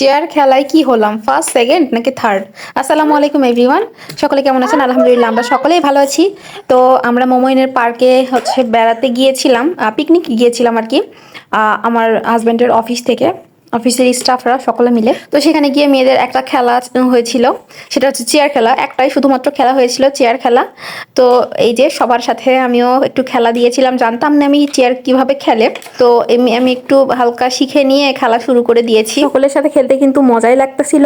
Chair খেলায় কি হলাম? ফার্স্ট সেকেন্ড নাকি থার্ড আসসালামু আলাইকুম এভরিওয়ান সকলে কেমন আছেন? আলহামদুলিল্লাহ, আমরা সকলেই ভালো আছি। তো আমরা মোমাইনের পার্কে হচ্ছে বেড়াতে গিয়েছিলাম পিকনিক গিয়েছিলাম আর কি আমার হাজব্যান্ডের অফিস থেকে। অফিসের স্টাফরা সকলে মিলে। তো সেখানে গিয়ে মেয়েদের একটা খেলা হয়েছিল, সেটা হচ্ছে চেয়ার খেলা। একটাই শুধুমাত্র খেলা হয়েছিল, চেয়ার খেলা। তো এই যে সবার সাথে আমিও একটু খেলা দিয়েছিলাম, জানতাম না আমি চেয়ার কীভাবে খেলে। তো আমি একটু হালকা শিখে নিয়ে খেলা শুরু করে দিয়েছি। সকলের সাথে খেলতে কিন্তু মজাই লাগতেছিল।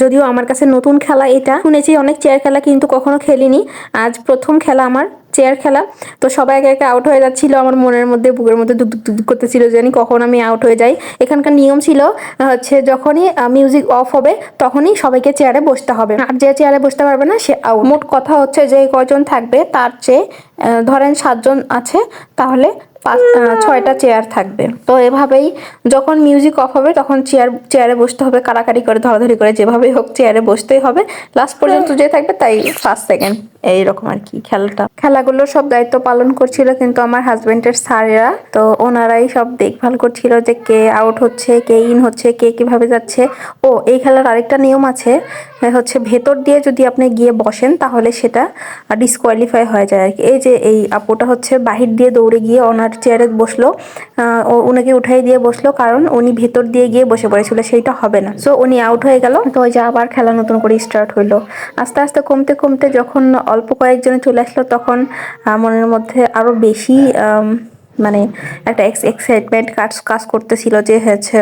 যদিও আমার কাছে নতুন খেলা এটা। শুনেছি অনেক চেয়ার খেলা কিন্তু কখনো খেলিনি। আজ প্রথম খেলা আমার। চেয়ার খেলা। তো সবাই একে একে আউট হয়ে যাচ্ছিল, আমার মনের মধ্যে, বুকের মধ্যে দুক দুক করতেছিল জানি কখন আমি আউট হয়ে যাই। এখানকার নিয়ম ছিল হচ্ছে যখনই মিউজিক অফ হবে, তখনই সবাইকে চেয়ারে বসতে হবে। আর যে চেয়ারে বসতে পারবে না, সে আউট মোট কথা হচ্ছে যে কজন থাকবে, তার চেয়ে ধরেন সাতজন আছে, তাহলে পাঁচ ছয়টা চেয়ার থাকবে। তো এভাবেই যখন মিউজিক অফ হবে, তখন চেয়ার চেয়ারে বসতে হবে কারাকারি করে, ধরাধরি করে, যেভাবেই হোক চেয়ারে বসতেই হবে। লাস্ট পর্যন্ত যে থাকবে, তাই ফার্স্ট সেকেন্ড এইরকম আর কি খেলাটা। খেলাগুলো সব দায়িত্ব পালন করছিল কিন্তু আমার হাজবেন্ডের স্যারেরা। তো ওনারাই সব দেখভাল করছিল যে কে আউট হচ্ছে, কে ইন হচ্ছে, কে কীভাবে যাচ্ছে। ও, এই খেলার আরেকটা নিয়ম আছে হচ্ছে ভেতর দিয়ে যদি আপনি গিয়ে বসেন, তাহলে সেটা ডিসকোয়ালিফাই হয়ে যায় আর কি। এই যে এই আপুটা হচ্ছে বাহির দিয়ে দৌড়ে গিয়ে ওনার চেয়ারে বসল আহ, ও উনাকে উঠাই দিয়ে বসল কারণ উনি ভেতর দিয়ে গিয়ে বসে পড়েছিল সেইটা হবে না। সো উনি আউট হয়ে গেল। তো ওই যে আবার খেলা নতুন করে স্টার্ট হইল। আস্তে আস্তে কমতে কমতে যখন অল্প কয়েকজনে চলে আসলো তখন মনের মধ্যে আরও বেশি মানে একটা এক্স এক্সাইটমেন্ট কাজ কাজ করতেছিল যে হচ্ছে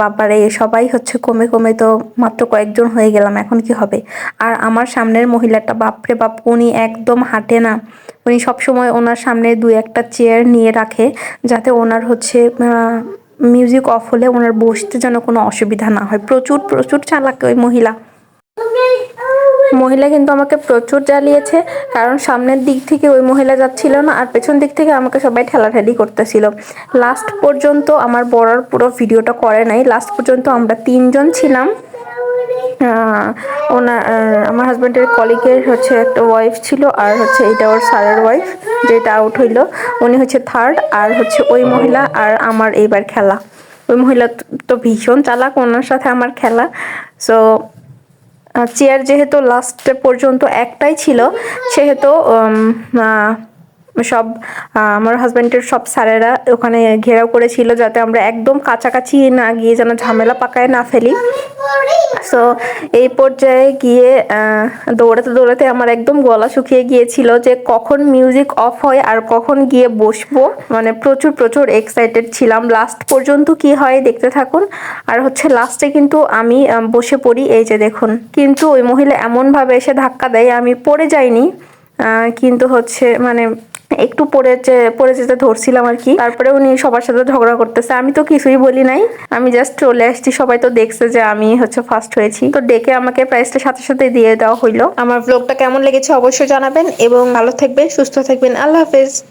বাবারে সবাই হচ্ছে কমে কমে তো মাত্র কয়েকজন হয়ে গেলাম এখন কি হবে? আর আমার সামনের মহিলাটা বাপরে বাপ উনি একদম হাঁটে না। উনি সবসময় ওনার সামনে দুই একটা চেয়ার নিয়ে রাখে যাতে ওনার হচ্ছে মিউজিক অফ হলে ওনার বসতে যেন কোনো অসুবিধা না হয়। প্রচুর প্রচুর চালাক ওই মহিলা। মহিলা কিন্তু আমাকে প্রচুর জ্বালিয়েছে, কারণ সামনের দিক থেকে ওই মহিলা যাচ্ছিল না আর পেছন দিক থেকে আমাকে সবাই ঠেলাঠেলি করতেছিল। লাস্ট পর্যন্ত আমার বড়ার পুরো ভিডিওটা করে নাই। লাস্ট পর্যন্ত আমরা তিনজন ছিলাম। ওনার আমার হাজব্যান্ডের কলিগের হচ্ছে একটা ওয়াইফ ছিল আর হচ্ছে এটা ওর স্যারের ওয়াইফ যেটা আউট হইল। উনি হচ্ছে থার্ড আর হচ্ছে ওই মহিলা আর আমার এইবার খেলা। ওই মহিলা তো ভীষণ চালাক, ওনার সাথে আমার খেলা। সো চেয়ার যেহেতু লাস্ট পর্যন্ত একটাই ছিল, সেহেতু সব আমার হাজব্যান্ডের সব স্যারেরা ওখানে ঘেরাও করেছিল যাতে আমরা একদম কাছাকাছি না গিয়ে যেন ঝামেলা পাকায় না ফেলি। সো এই পর্যায়ে গিয়ে দৌড়াতে দৌড়াতে আমার একদম গলা শুকিয়ে গিয়েছিল যে কখন মিউজিক অফ হয় আর কখন গিয়ে বসবো। মানে প্রচুর প্রচুর এক্সাইটেড ছিলাম। লাস্ট পর্যন্ত কি হয় দেখতে থাকুন। আর হচ্ছে লাস্টে কিন্তু আমি বসে পড়ি। এই যে দেখুন। কিন্তু ওই মহিলা এমনভাবে এসে ধাক্কা দেয়, আমি পড়ে যাইনি। কিন্তু হচ্ছে মানে একটু পড়ে যে- পড়ে যেতে ধরছিলাম আর কি। তারপরে উনি সবার সাথে ঝগড়া করতেছে। আমি তো কিছুই বলি নাই। আমি জাস্ট চলে আসছি। সবাই তো দেখছে যে আমি হচ্ছে ফার্স্ট হয়েছি। তো ডেকে আমাকে প্রাইসটা সাথে সাথে দিয়ে দেওয়া হইল। আমার ব্লগটা কেমন লেগেছে অবশ্যই জানাবেন এবং ভালো থাকবেন, সুস্থ থাকবেন। আল্লাহ হাফেজ।